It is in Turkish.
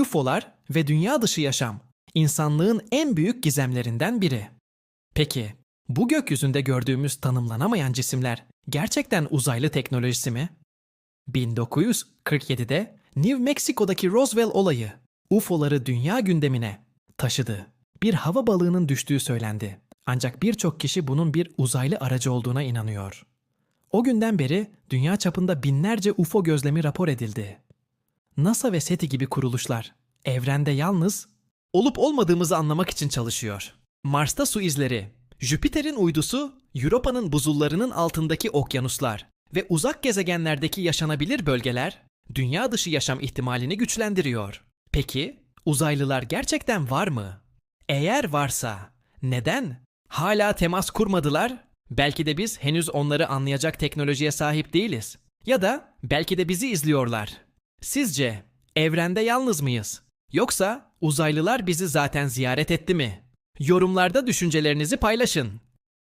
UFO'lar ve dünya dışı yaşam insanlığın en büyük gizemlerinden biri. Peki, bu gökyüzünde gördüğümüz tanımlanamayan cisimler gerçekten uzaylı teknolojisi mi? 1947'de New Mexico'daki Roswell olayı UFO'ları dünya gündemine taşıdı. Bir hava balığının düştüğü söylendi. Ancak birçok kişi bunun bir uzaylı aracı olduğuna inanıyor. O günden beri dünya çapında binlerce UFO gözlemi rapor edildi. NASA ve SETI gibi kuruluşlar evrende yalnız olup olmadığımızı anlamak için çalışıyor. Mars'ta su izleri, Jüpiter'in uydusu, Europa'nın buzullarının altındaki okyanuslar ve uzak gezegenlerdeki yaşanabilir bölgeler dünya dışı yaşam ihtimalini güçlendiriyor. Peki uzaylılar gerçekten var mı? Eğer varsa neden? Hala temas kurmadılar? Belki de biz henüz onları anlayacak teknolojiye sahip değiliz. Ya da belki de bizi izliyorlar. Sizce evrende yalnız mıyız? Yoksa uzaylılar bizi zaten ziyaret etti mi? Yorumlarda düşüncelerinizi paylaşın.